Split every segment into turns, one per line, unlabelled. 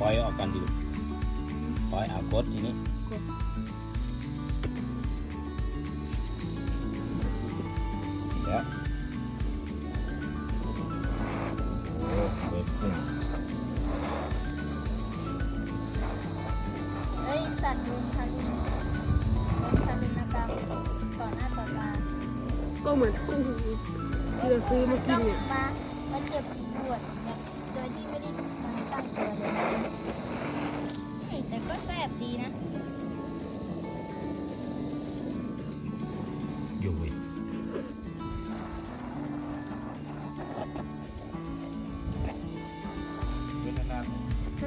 ปล่อยออกกันดิลูกปล่อยเอากดทีนี้เดี๋ยวโอ้เบิดขึ้น
เอ้ยสัตว์ลุงทารุณทารุณกรรมต่อหน้าต่อตา
ก็เหมือนกุ้งที่เราซื้อมากิ
ต้อนง
เนี่ย
มามาเจ็บ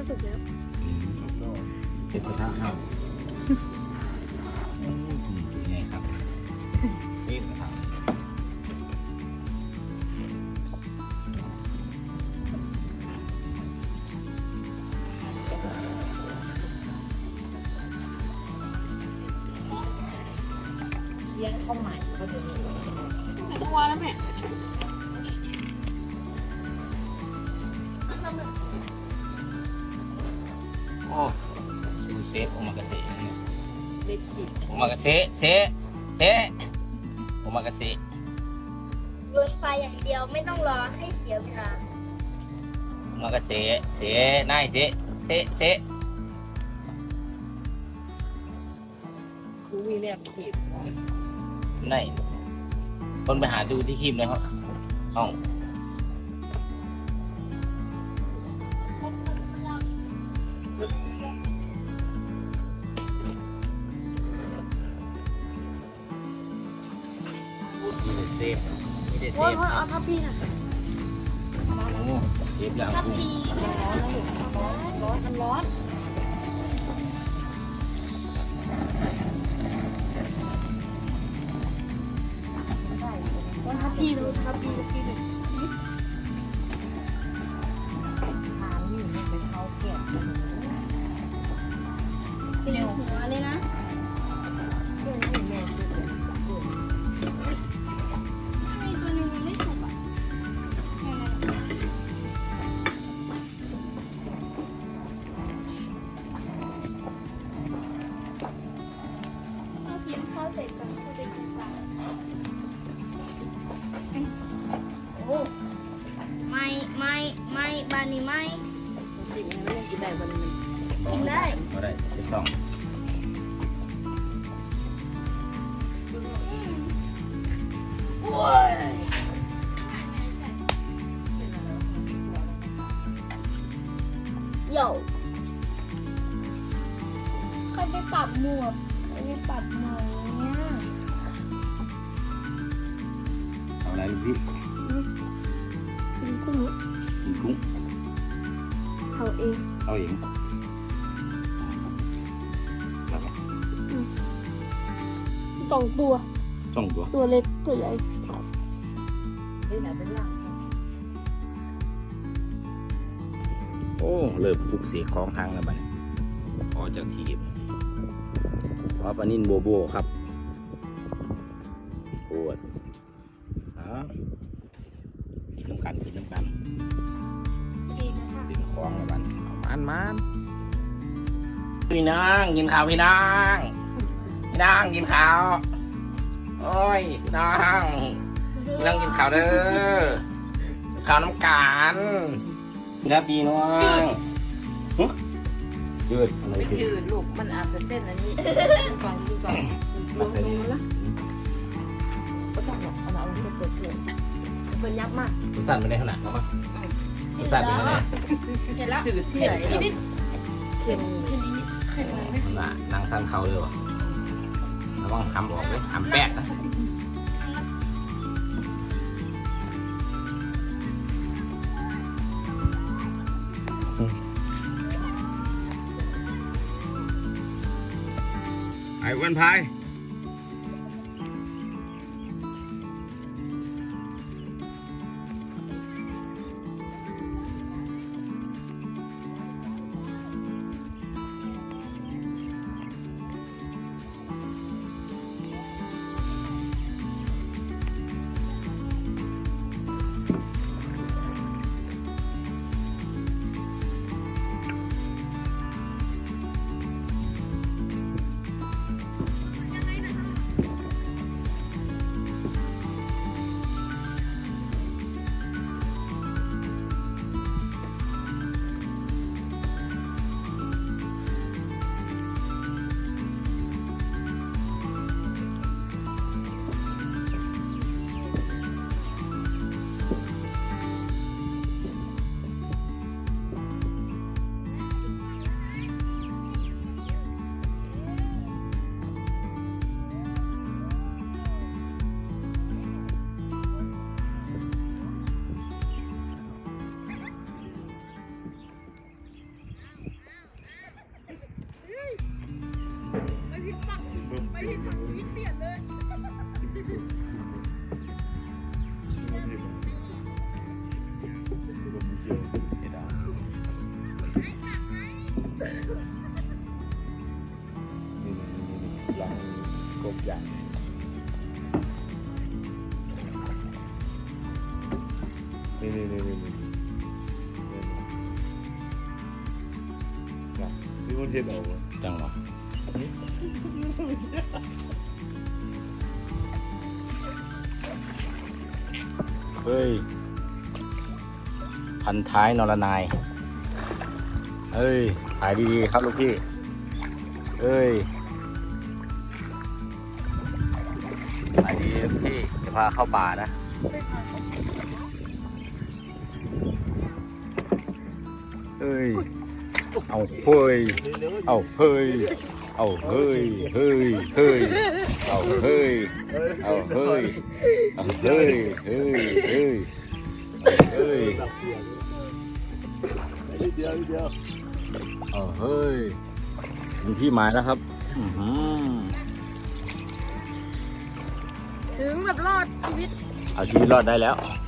สุ
กแล้ว
เป็นกระทะครับอืมเป็นไงครับนี่กระทะ
เลี้ยงข้าวใหม่ก็เดี๋ยวนี้
เมื่อวานแล้วแม่
โอ้ซูเซฟโอมากาเสะเนี่ย
เล็กจิบ
โอมากาเสะเสะเสะโอมากาเสะ
โยนไฟอย่างเดียวไม่ต้องรอให้เสียเวลา
โอมากาเสะเสะนายเสะเสะเสะ
คูวีเรียกจิบ
นายคนไปหาดูที่คลิปเลยครับห้อง มีแต่เซฟมีแต่เซ
โอ้ย
ฟ
เอาทัพพี่นะ
โอ้เซฟยาง
ทัพ
กุ้ง
พี
ร้อนแล้วลูกร้อนร้อนมันร้อน
วันทัพพี่เราทัพพี่พี่เนี่ย
ทานอยู่เนี่ยเป็นเขาแก่
เร็วหัวเลยนะ
น
นี้ไม่จ
ริงๆไม่ได้กินได้วันนึง
กินได้
ก็ได้จะส่อง
โอ้ยโย่ใครไปปรับหมวกใครไปปรับหมวกเนี่ย
เอาอะไรลูกพี่
เป็นกุ้ง
กินกุ้ง
เขาเอง
เอาเองมาไหม
สองตัว
ส่องตัว
ตัวเล็กตัวใหญ่
นี่ไหนเป็นหลัง
โอ้เริ่มปลุกเสกของหางแล้วบัดนี้ขอเจ้าทีมขอปลานินโบโบครับปวดเอา มันมันพี่นางกินข้าวพี่นางพี่นางกินข้าวโอ้ยพี่นางพี่นางกินข้าวเด้อกินข้าวน้ำกันครับพี่น้องหึยืดอะไร
ไม่
พี่
ยืดลูกมันอาจจะเส้นอันนี้ก่อนดูก่อน
ลงลงแล้ว
ก็ต้องบอกเอาเอาที่เปิดเลยเป็นยับมาก
รสชาติมันได้ขนาดเขาปะ รสชาติเป็นยังไง
เห็นแล้วจืดเที่ยนิดเค็ม
มันน่ะนั่งสั้นเขาเลยวะระวังหำออกเลยหำแป๊กนะไอ้อ้วันพาย
ที่ฝั่งนี้เปลี่ยนเลย
ลองกบใหญ่นี่นี่นี่นี่นี่นะนี่มันเห็นเอาวะ
จังหวะ เฮ้ย พันท้ายนรนายเอ้ย ขายดีๆครับลูกพี่เอ้ย ขายดีลูกพี่ จะพาเข้าป่านะเอ้ย เอาเฮ้ย เอาเฮ้ย เอาเฮ้ยเฮ้ยเฮ้ยเอาเฮ้ยเอาเฮ้ยเอาเฮ้ยเฮ้ยเฮ้ยเอาเฮ้ย
เดียวเดียว
เอาเฮ้ยถึงที่หมายแล้วครับอื้อหือ
ถึงแบบรอดชีวิต
เอาชีวิตรอดได้แล้ว
ร